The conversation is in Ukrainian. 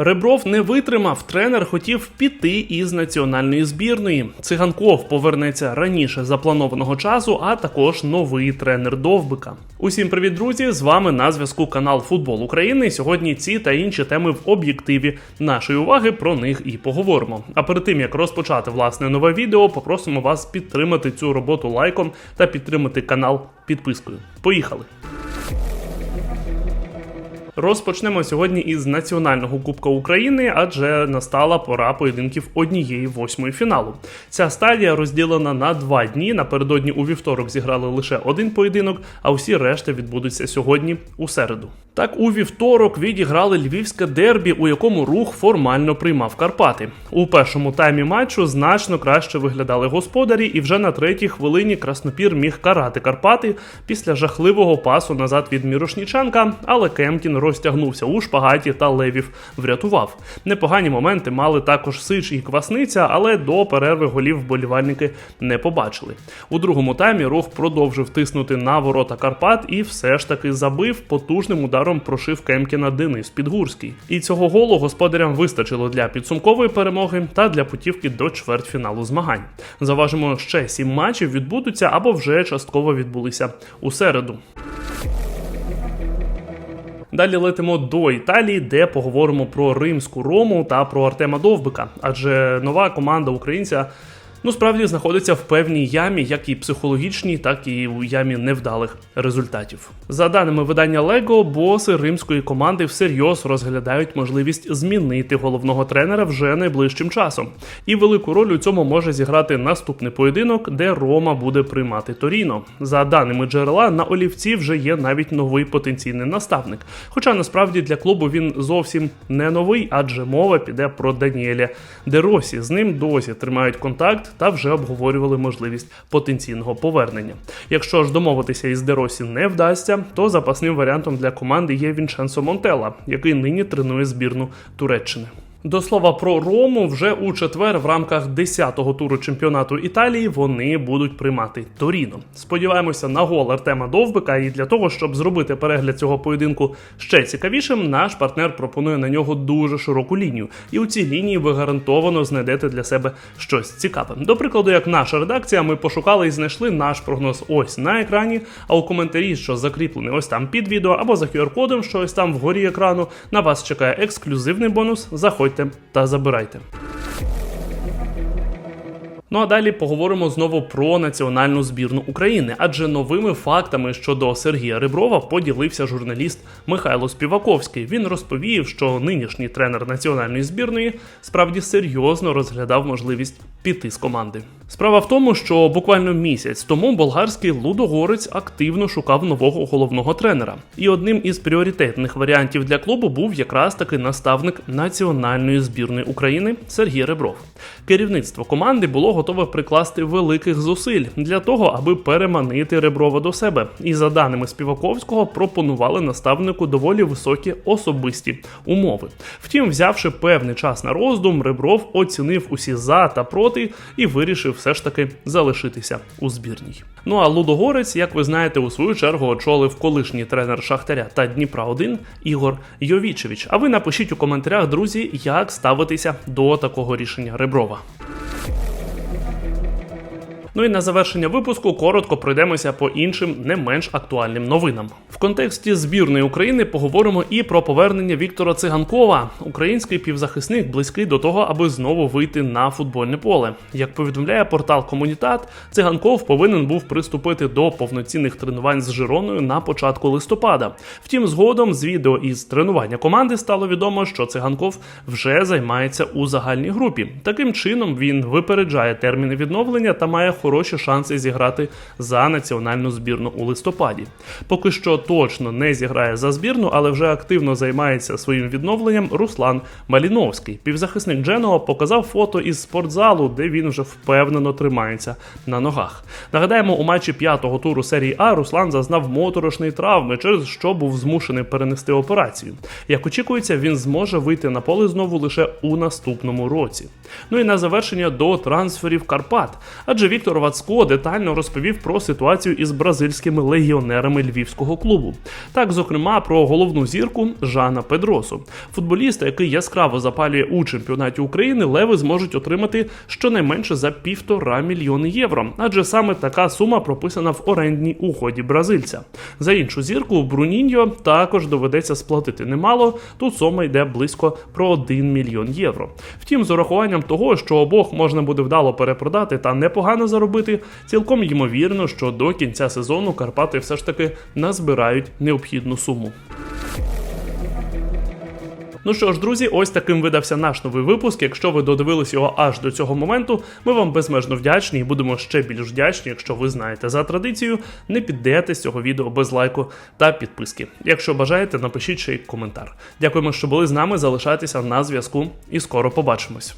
Ребров не витримав. Тренер хотів піти із національної збірної. Циганков повернеться раніше запланованого часу, а також новий тренер Довбика. Усім привіт, друзі! З вами на зв'язку канал Футбол України. Сьогодні ці та інші теми в об'єктиві нашої уваги. Про них і поговоримо. А перед тим як розпочати власне нове відео, попросимо вас підтримати цю роботу лайком та підтримати канал підпискою. Поїхали! Розпочнемо сьогодні із національного кубка України, адже настала пора поєдинків однієї восьмої фіналу. Ця стадія розділена на два дні. Напередодні у вівторок зіграли лише один поєдинок, а усі решта відбудуться сьогодні у середу. Так, у вівторок відіграли львівське дербі, у якому рух формально приймав Карпати. У першому таймі матчу значно краще виглядали господарі, і вже на третій хвилині Краснопір міг карати Карпати після жахливого пасу назад від Мірошніченка, але Кемтін розтягнувся у шпагаті та левів врятував. Непогані моменти мали також Сич і Квасниця, але до перерви голів вболівальники не побачили. У другому таймі рух продовжив тиснути на ворота Карпат і все ж таки забив потужним ударом прошив Кемкіна Денис Підгурський. І цього голу господарям вистачило для підсумкової перемоги та для путівки до чвертьфіналу змагань. Заважимо, ще сім матчів відбудуться або вже частково відбулися у середу. Далі летимо до Італії, де поговоримо про римську рому та про Артема Довбика, адже нова команда українця. Ну, справді знаходиться в певній ямі, як і психологічній, так і у ямі невдалих результатів. За даними видання Лего, боси римської команди всерйоз розглядають можливість змінити головного тренера вже найближчим часом. І велику роль у цьому може зіграти наступний поєдинок, де Рома буде приймати Торіно. За даними джерела, на олівці вже є навіть новий потенційний наставник. Хоча насправді для клубу він зовсім не новий, адже мова піде про Даніеля Деросі. З ним досі тримають контакт та вже обговорювали можливість потенційного повернення. Якщо ж домовитися із Деросі не вдасться, то запасним варіантом для команди є Вінченцо Монтела, який нині тренує збірну Туреччини. До слова про Рому, вже у четвер в рамках 10-го туру чемпіонату Італії вони будуть приймати Торіно. Сподіваємося на гол Артема Довбика. І для того, щоб зробити перегляд цього поєдинку ще цікавішим, наш партнер пропонує на нього дуже широку лінію. І у цій лінії ви гарантовано знайдете для себе щось цікаве. До прикладу, як наша редакція, ми пошукали і знайшли наш прогноз ось на екрані. А у коментарі, що закріплений ось там під відео, або за QR-кодом, що ось там вгорі екрану, на вас чекає ексклюзивний бонус. Заходьте та забирайте. Ну а далі поговоримо знову про національну збірну України, адже новими фактами щодо Сергія Риброва поділився журналіст Михайло Співаковський. Він розповів, що нинішній тренер національної збірної справді серйозно розглядав можливість піти з команди. Справа в тому, що буквально місяць тому болгарський лудогорець активно шукав нового головного тренера, і одним із пріоритетних варіантів для клубу був якраз таки наставник національної збірної України Сергій Ребров. Керівництво команди було готове прикласти великих зусиль для того, аби переманити Реброва до себе. І за даними Співаковського, пропонували наставнику доволі високі особисті умови. Втім, взявши певний час на роздум, Ребров оцінив усі за та проти і вирішив все ж таки залишитися у збірній. Ну а Лудогорець, як ви знаєте, у свою чергу очолив колишній тренер Шахтаря та Дніпра 1 Ігор Йовічевич. А ви напишіть у коментарях, друзі, як ставитися до такого рішення Реброва. Ну і на завершення випуску коротко пройдемося по іншим не менш актуальним новинам. В контексті збірної України поговоримо і про повернення Віктора Циганкова. Український півзахисник близький до того, аби знову вийти на футбольне поле. Як повідомляє портал Комунітат, циганков повинен був приступити до повноцінних тренувань з Жироною на початку листопада. Втім, згодом з відео із тренування команди стало відомо, що циганков вже займається у загальній групі. Таким чином він випереджає терміни відновлення та має хороші шанси зіграти за національну збірну у листопаді. Поки що точно не зіграє за збірну, але вже активно займається своїм відновленням Руслан Маліновський. Півзахисник Дженого показав фото із спортзалу, де він вже впевнено тримається на ногах. Нагадаємо, у матчі п'ятого туру серії А Руслан зазнав моторошної травми, через що був змушений перенести операцію. Як очікується, він зможе вийти на поле знову лише у наступному році. Ну і на завершення до трансферів Карпат, адже Віктор. Віктор Вацко детально розповів про ситуацію із бразильськими легіонерами львівського клубу. Так, зокрема, про головну зірку Жана Педросу, футболіста, який яскраво запалює у чемпіонаті України, леви зможуть отримати щонайменше за півтора мільйони євро, адже саме така сума прописана в орендній угоді бразильця. За іншу зірку Бруніньо також доведеться сплатити немало. Тут сума йде близько про 1 мільйон євро. Втім, з урахуванням того, що обох можна буде вдало перепродати та непогано заробити, цілком ймовірно, що до кінця сезону Карпати все ж таки назбирають необхідну суму. Ну що ж, друзі, ось таким видався наш новий випуск. Якщо ви додивились його аж до цього моменту, ми вам безмежно вдячні і будемо ще більш вдячні, якщо ви знаєте за традицією, не піддаєтесь цього відео без лайку та підписки. Якщо бажаєте, напишіть ще й коментар. Дякуємо, що були з нами. Залишайтеся на зв'язку і скоро побачимось.